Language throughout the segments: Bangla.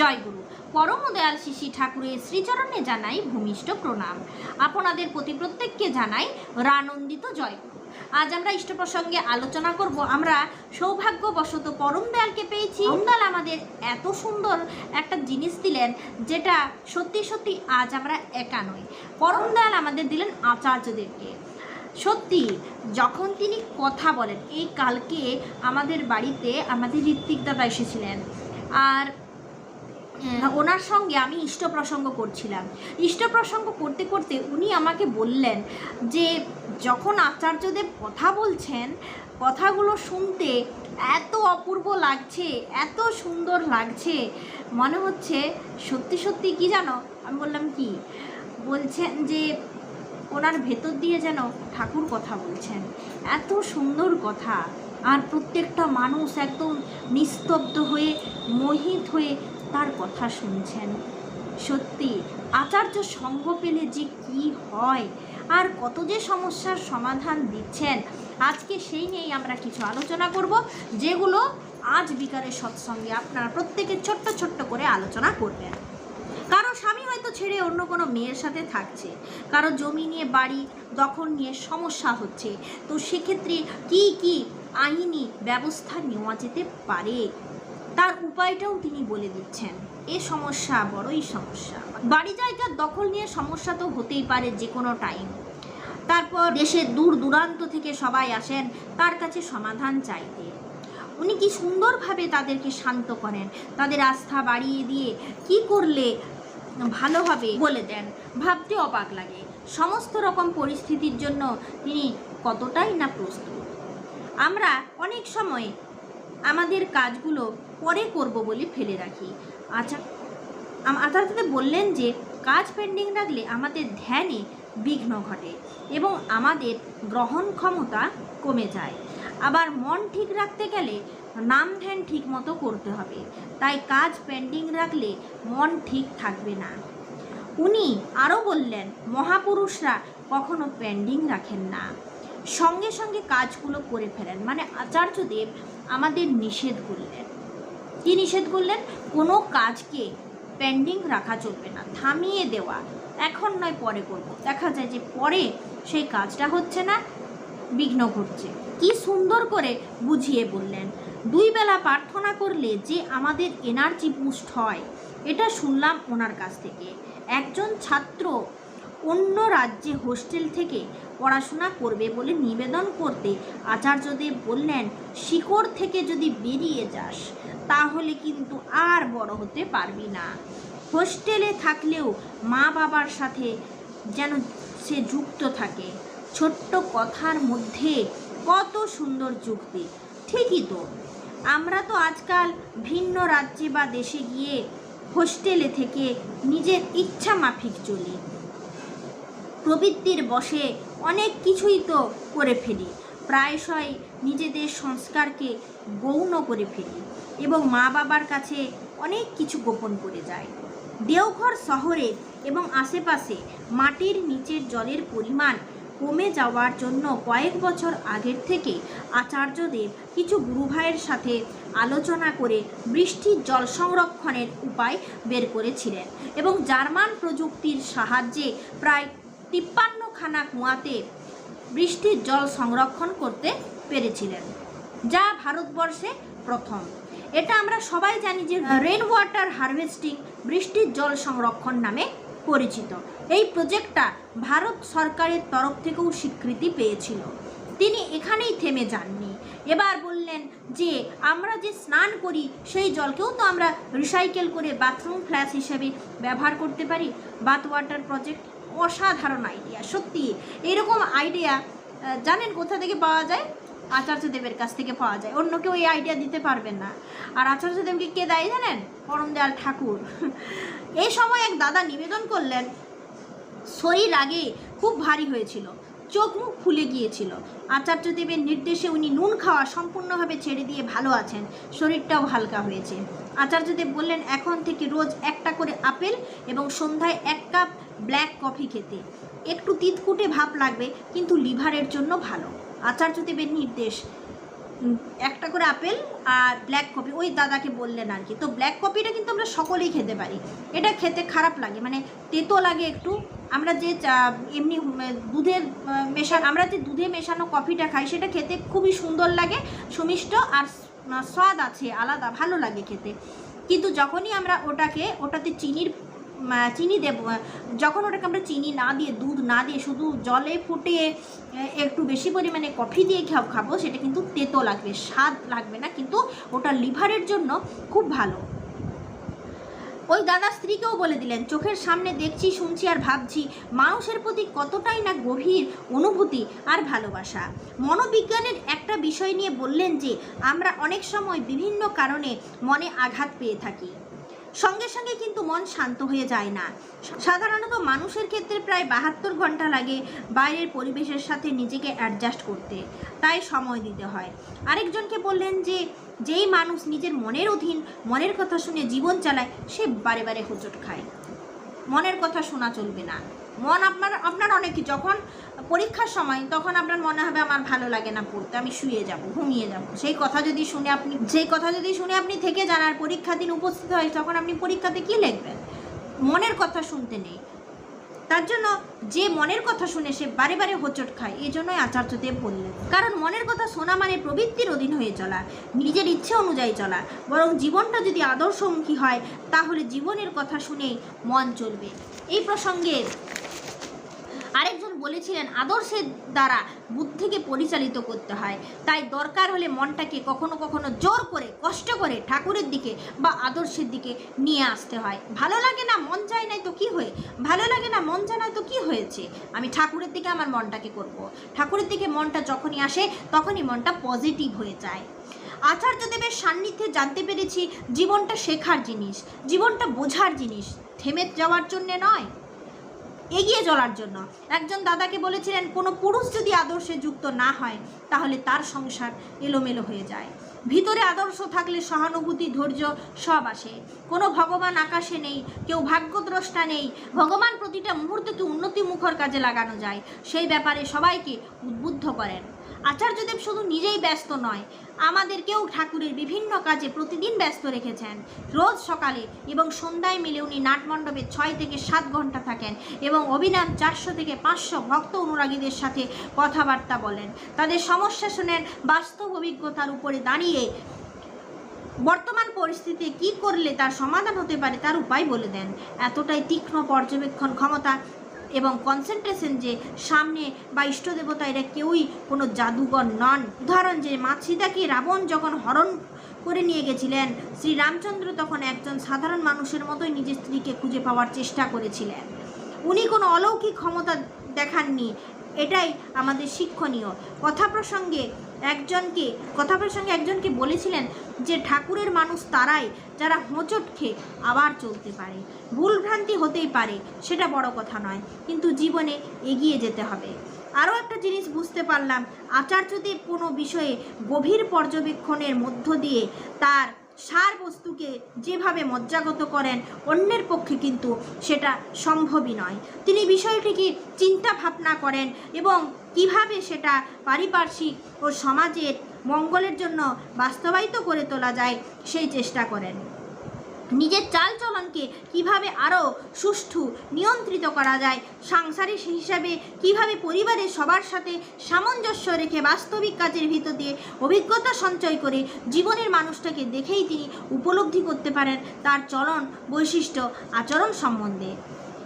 জয়গুরু পরম দয়াল শিশি ঠাকুরের শ্রীচরণে জানাই ভূমিষ্ঠ প্রণাম। আপনাদের প্রতি প্রত্যেককে জানাই রানন্দিত জয়গুরু আজ আমরা ইষ্ট প্রসঙ্গে আলোচনা করব। আমরা সৌভাগ্যবশত পরম দয়ালকে পেয়েছি। পরম দয়াল আমাদের এত সুন্দর একটা জিনিস দিলেন যেটা সত্যি সত্যি আজ আমরা একা নই। পরম দয়াল আমাদের দিলেন আচার্যদেরকে। সত্যি যখন তিনি কথা বলেন এই কালকে আমাদের বাড়িতে আমাদের ঋত্বিক দাদা এসেছিলেন। আর ওনার সঙ্গে আমি ইষ্ট প্রসঙ্গ করছিলাম। ইষ্ট প্রসঙ্গ করতে করতে উনি আমাকে বললেন যে, যখন আচার্যদেব কথা বলছেন, কথাগুলো শুনতে এত অপূর্ব লাগছে, এত সুন্দর লাগছে, মনে হচ্ছে সত্যি সত্যি কি জানো? আমি বললাম, কি? বলছেন যে, ওনার ভেতর দিয়ে যেন ঠাকুর কথা বলছেন। এত সুন্দর কথা। আর প্রত্যেকটা মানুষ একদম নিস্তব্ধ হয়ে, মোহিত হয়ে তার কথা শুনছেন। সত্যি, আচার্য সঙ্গ পেলে যে কি হয়? আর কত যে সমস্যার সমাধান দিচ্ছেন? আজকে সেই নিয়েই আমরা কিছু আলোচনা করব, যেগুলো আজ বিকারের সৎসঙ্গে আপনারা প্রত্যেকে ছোট্ট ছোট্ট করে আলোচনা করবেন। কারও স্বামী হয়তো ছেড়ে অন্য কোনো মেয়ের সাথে থাকছে। কারও জমি নিয়ে, বাড়ি দখল নিয়ে সমস্যা হচ্ছে। তো সেক্ষেত্রে কি কি আইনি ব্যবস্থা নেওয়া যেতে পারে? তার উপায়টাও তিনি বলে দিচ্ছেন। এ সমস্যা বড়ই সমস্যা। বাড়ি জায়গার দখল নিয়ে সমস্যা তো হতেই পারে যে কোনো টাইম তারপর দেশের দূর দূরান্ত থেকে সবাই আসেন তার কাছে সমাধান চাইতে। উনি কি সুন্দরভাবে তাদেরকে শান্ত করেন, তাদের আস্থা বাড়িয়ে দিয়ে কি করলে ভালো হবে বলে দেন। ভাবতে অবাক লাগে। সমস্ত রকম পরিস্থিতির জন্য তিনি কতটাই না প্রস্তুত। আমরা অনেক সময় আমাদের কাজগুলো পরে করব বলে ফেলে রাখি। আচ্ছা আচার্যদেব বললেন যে, কাজ পেন্ডিং রাখলে আমাদের ধ্যানে বিঘ্ন ঘটে এবং আমাদের গ্রহণ ক্ষমতা কমে যায়। আবার মন ঠিক রাখতে গেলে নাম ধ্যান ঠিক মতো করতে হবে। তাই কাজ পেন্ডিং রাখলে মন ঠিক থাকবে না। উনি আরও বললেন, মহাপুরুষরা কখনো পেন্ডিং রাখেন না। সঙ্গে সঙ্গে কাজগুলো করে ফেলেন। মানে আচার্যদেব আমাদের নিষেধ করলেন। কি নিষেধ করলেন, কোনো কাজকে পেন্ডিং রাখা চলবে না, থামিয়ে দেওয়া। এখন নয়, পরে করব। দেখা যায় যে পরে সেই কাজটা হচ্ছে না, বিঘ্ন ঘটছে। কি সুন্দর করে বুঝিয়ে বললেন। দুই বেলা প্রার্থনা করলে যে আমাদের এনার্জি বুস্ট হয়, এটা শুনলাম ওনার কাছ থেকে। একজন ছাত্র অন্য রাজ্যে হোস্টেল থেকে পড়াশোনা করবে বলে নিবেদন করতে আচার্যদেব বললেন, শিকড় থেকে যদি বেরিয়ে যাস, তাহলে কিন্তু আর বড় হতে পারবি না। হোস্টেলে থাকলেও মা বাবার সাথে যেন সে যুক্ত থাকে। ছোট্ট কথার মধ্যে কত সুন্দর যুক্তি। ঠিকই তো। আমরা তো আজকাল ভিন্ন রাজ্যে বা দেশে গিয়ে হোস্টেলে থেকে নিজের ইচ্ছা মাফিক চলি। প্রবৃত্তির বসে অনেক কিছুই তো করে ফেলি। প্রায়শই নিজেদের সংস্কারকে গৌণ করে ফেলি এবং মা বাবার কাছে অনেক কিছু গোপন করে যায় দেওঘর শহরে এবং আশেপাশে মাটির নিচের জলের পরিমাণ কমে যাওয়ার জন্য কয়েক বছর আগের থেকে আচার্যদেব কিছু গুরুভাইয়ের সাথে আলোচনা করে বৃষ্টির জল সংরক্ষণের উপায় বের করেছিলেন এবং জার্মান প্রযুক্তির সাহায্যে প্রায় তিপ্পান্নখানা কুয়াতে বৃষ্টির জল সংরক্ষণ করতে পেরেছিলেন যা ভারতবর্ষে প্রথম। এটা আমরা সবাই জানি যে রেন ওয়াটার হারভেস্টিং বৃষ্টির জল সংরক্ষণ নামে পরিচিত। এই প্রজেক্টটা ভারত সরকারের তরফ থেকেও স্বীকৃতি পেয়েছিল। তিনি এখানেই থেমে যাননি। এবার বললেন যে আমরা যে স্নান করি সেই জলকেও তো আমরা রিসাইকেল করে বাথরুম ফ্ল্যাশ হিসেবে ব্যবহার করতে পারি। বাথ ওয়াটার প্রজেক্ট অসাধারণ আইডিয়া সত্যি। এরকম আইডিয়া জানেন কোথা থেকে পাওয়া যায়? আচার্যদেবের কাছ থেকে পাওয়া যায়। অন্য কেউ এই আইডিয়া দিতে পারবেন না। আর আচার্যদেবকে কে দেয় জানেন? পরম দেয়াল ঠাকুর। এই সময় এক দাদা নিবেদন করলেন, শরীর আগে খুব ভারী হয়েছিল। চোখ মুখ ফুলে গিয়েছিল। আচার্যদেবের নির্দেশে উনি নুন খাওয়া সম্পূর্ণভাবে ছেড়ে দিয়ে ভালো আছেন। শরীরটাও হালকা হয়েছে। আচার্যদেব বললেন, এখন থেকে রোজ একটা করে আপেল এবং সন্ধ্যায় এক কাপ ব্ল্যাক কফি খেতে। একটু তিতকুটে ভাব লাগবে, কিন্তু লিভারের জন্য ভালো। আচার্যদেবের নির্দেশ একটা করে আপেল আর ব্ল্যাক কপি ওই দাদাকে বললেন আর কি। তো ব্ল্যাক কপিটা কিন্তু আমরা সকলেই খেতে পারি। এটা খেতে খারাপ লাগে মানে তেতো লাগে একটু। আমরা যে এমনি দুধের আহ, মেশা আমরা যে দুধে মেশানো কফিটা খাই সেটা খেতে খুবই সুন্দর লাগে সুমিষ্ট আর স্বাদ আছে আলাদা ভালো লাগে খেতে। কিন্তু যখনই আমরা ওটাকে ওটাতে চিনির চিনি দেব যখন ওটাকে আমরা চিনি না দিয়ে দুধ না দিয়ে শুধু জলে ফুটিয়ে একটু বেশি পরিমাণে কফি দিয়ে খাব সেটা কিন্তু তেতো লাগবে স্বাদ লাগবে না কিন্তু ওটা লিভারের জন্য খুব ভালো। ওই দাদা স্ত্রীকেও বলে দিলেন, চোখের সামনে দেখছি, শুনছি আর ভাবছি মানুষের প্রতি কতটাই না গভীর অনুভূতি আর ভালোবাসা। মনোবিজ্ঞানের একটা বিষয় নিয়ে বললেন যে, আমরা অনেক সময় বিভিন্ন কারণে মনে আঘাত পেয়ে থাকি। সঙ্গে সঙ্গে কিন্তু মন শান্ত হয়ে যায় না। সাধারণত মানুষের ক্ষেত্রে প্রায় বাহাত্তর ঘণ্টা লাগে বাইরের পরিবেশের সাথে নিজেকে অ্যাডজাস্ট করতে। তাই সময় দিতে হয়। আরেকজনকে বললেন যে, যেই মানুষ নিজের মনের অধীন, মনের কথা শুনে জীবন চালায়, সে বারে বারে হোঁচট খায়। মনের কথা শোনা চলবে না। মন আপনার আপনার অনেক যখন পরীক্ষার সময়, তখন আপনার মনে হবে আমার ভালো লাগে না পড়তে, আমি শুয়ে যাব, ঘুমিয়ে যাব। সেই কথা যদি শুনে আপনি, সেই কথা যদি শুনে আপনি থেকে যান আর পরীক্ষা দিন উপস্থিত হয়, তখন আপনি পরীক্ষাতে কি লিখবেন? মনের কথা শুনতে নেই। তার জন্য যে মনের কথা শুনে সে বারে বারে হোঁচট খায়, এই জন্যই আচার্যদেব বললেন। কারণ মনের কথা শোনা মানে প্রবৃত্তির অধীন হয়ে চলা, নিজের ইচ্ছে অনুযায়ী চলা। বরং জীবনটা যদি আদর্শমুখী হয়, তাহলে জীবনের কথা শুনেই মন চলবে। এই প্রসঙ্গে বলেছিলেন আদর্শের দ্বারা বুদ্ধিকে পরিচালিত করতে হয়। তাই দরকার হলে মনটাকে কখনো কখনো জোর করে, কষ্ট করে ঠাকুরের দিকে বা আদর্শের দিকে নিয়ে আসতে হয়। ভালো লাগে না মন চায় নাই তো কি হয়ে, ভালো লাগে না মন চায় না তো কি হয়েছে? আমি ঠাকুরের দিকে আমার মনটাকে করব। ঠাকুরের দিকে মনটা যখনই আসে, তখনই মনটা পজিটিভ হয়ে যায়। আচার্যদেবের সান্নিধ্যে জানতে পেরেছি, জীবনটা শেখার জিনিস, জীবনটা বোঝার জিনিস। থেমে যাওয়ার জন্যে নয়। এগিয়ে চলার জন্য। একজন দাদাকে বলেছিলেন, কোনো পুরুষ যদি আদর্শে যুক্ত না হয়, তাহলে তার সংসার এলোমেলো হয়ে যায়। ভিতরে আদর্শ থাকলে সহানুভূতি, ধৈর্য সব আসে। কোনো ভগবান আকাশে নেই, কেউ ভাগ্যদ্রষ্টা নেই। ভগবান প্রতিটা মুহূর্তকে উন্নতি মুখর কাজে লাগানো যায়। সেই ব্যাপারে সবাইকে উদ্বুদ্ধ করেন। আচার্যদেব শুধু নিজেই ব্যস্ত নয়, আমাদেরকেও ঠাকুরের বিভিন্ন কাজে প্রতিদিন ব্যস্ত রেখেছেন। রোজ সকালে এবং সন্ধ্যায় মিলে উনি নাটমণ্ডপে ছয় থেকে সাত ঘণ্টা থাকেন এবং অভিনাম চারশো থেকে পাঁচশো ভক্ত অনুরাগীদের সাথে কথাবার্তা বলেন। তাদের সমস্যা শোনেন, বাস্তব অভিজ্ঞতার উপরে দাঁড়িয়ে বর্তমান পরিস্থিতিতে কি করলে তার সমাধান হতে পারে তার উপায় বলে দেন। এতটাই তীক্ষ্ণ পর্যবেক্ষণ ক্ষমতা এবং কনসেন্ট্রেশন যে সামনে বা ইষ্টদেবতা এরা কেউই কোনো জাদুকর নন। উদাহরণ যে মা সীতাকে রাবণ যখন হরণ করে নিয়ে গেছিলেন, শ্রীরামচন্দ্র তখন একজন সাধারণ মানুষের মতোই নিজের স্ত্রীকে খুঁজে পাওয়ার চেষ্টা করেছিলেন। উনি কোনো অলৌকিক ক্ষমতা দেখাননি, এটাই আমাদের শিক্ষণীয়। কথা প্রসঙ্গে একজনকে কথা সঙ্গে একজনকে বলেছিলেন যে ঠাকুরের মানুষ তারাই, যারা হোঁচট খেয়ে আবার চলতে পারে। ভুলভ্রান্তি হতেই পারে, সেটা বড় কথা নয়, কিন্তু জীবনে এগিয়ে যেতে হবে। আরও একটা জিনিস বুঝতে পারলাম, আচার্যদেব কোনো বিষয়ে গভীর পর্যবেক্ষণের মধ্য দিয়ে তার সার বস্তুকে যেভাবে মজ্জাগত করেন, অন্যের পক্ষে কিন্তু সেটা সম্ভবই নয়। তিনি বিষয়টিকে চিন্তা ভাবনা করেন এবং কীভাবে সেটা পারিপার্শ্বিক ও সমাজের মঙ্গলের জন্য বাস্তবায়িত করে তোলা যায়, সেই চেষ্টা করেন। নিজের চালচলনকে কীভাবে আরও সুষ্ঠু, নিয়ন্ত্রিত করা যায়, সাংসারিক হিসাবে কীভাবে পরিবারের সবার সাথে সামঞ্জস্য রেখে বাস্তবিক কাজের ভিতর দিয়ে অভিজ্ঞতা সঞ্চয় করে জীবনের মানুষটাকে দেখেই তিনি উপলব্ধি করতে পারেন তার চলন বৈশিষ্ট্য আচরণ সম্বন্ধে।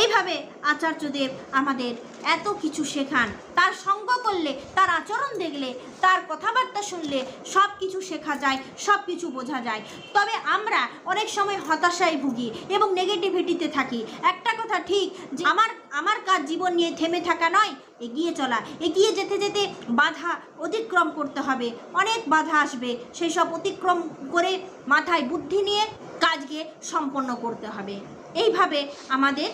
এইভাবে আচার্যদেব আমাদের এত কিছু শেখান। তার সঙ্গ করলে, তার আচরণ দেখলে, তার কথাবার্তা শুনলে সব কিছু শেখা যায়, সব কিছু বোঝা যায়। তবে আমরা অনেক সময় হতাশায় ভুগি এবং নেগেটিভিটিতে থাকি। একটা কথা ঠিক যে আমার আমার কাজ জীবন নিয়ে থেমে থাকা নয়, এগিয়ে চলা। এগিয়ে যেতে যেতে বাধা অতিক্রম করতে হবে। অনেক বাধা আসবে। সেই সব অতিক্রম করে মাথায় বুদ্ধি নিয়ে কাজকে সম্পন্ন করতে হবে। এইভাবে আমাদের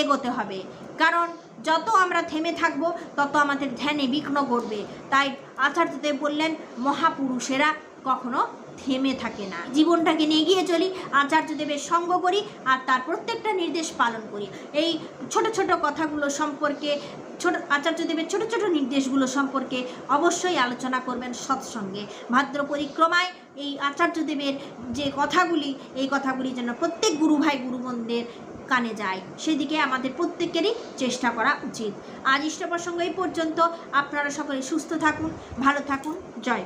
এগোতে হবে। কারণ যত আমরা থেমে থাকব, তত আমাদের ধ্যানে বিঘ্ন ঘটবে। তাই আচার্যদেব বললেন, মহাপুরুষেরা কখনো থেমে থাকে না। জীবনটাকে নিয়ে এগিয়ে চলি, আচার্যদেবের সঙ্গ করি, আর তার প্রত্যেকটা নির্দেশ পালন করি। এই ছোট ছোট কথাগুলো সম্পর্কে, ছোট, আচার্যদেবের ছোট ছোট নির্দেশগুলো সম্পর্কে অবশ্যই আলোচনা করবেন সৎসঙ্গে। ভাদ্র পরিক্রমায় এই আচার্যদেবের যে কথাগুলি, এই কথাগুলি যেন প্রত্যেক গুরু ভাই, গুরু বোনদের কানে যায়। সেদিকে আমাদের প্রত্যেকেরই চেষ্টা করা উচিত। আজ ইষ্ট প্রসঙ্গ এই পর্যন্ত। আপনারা সকলে সুস্থ থাকুন, ভালো থাকুন। জয়।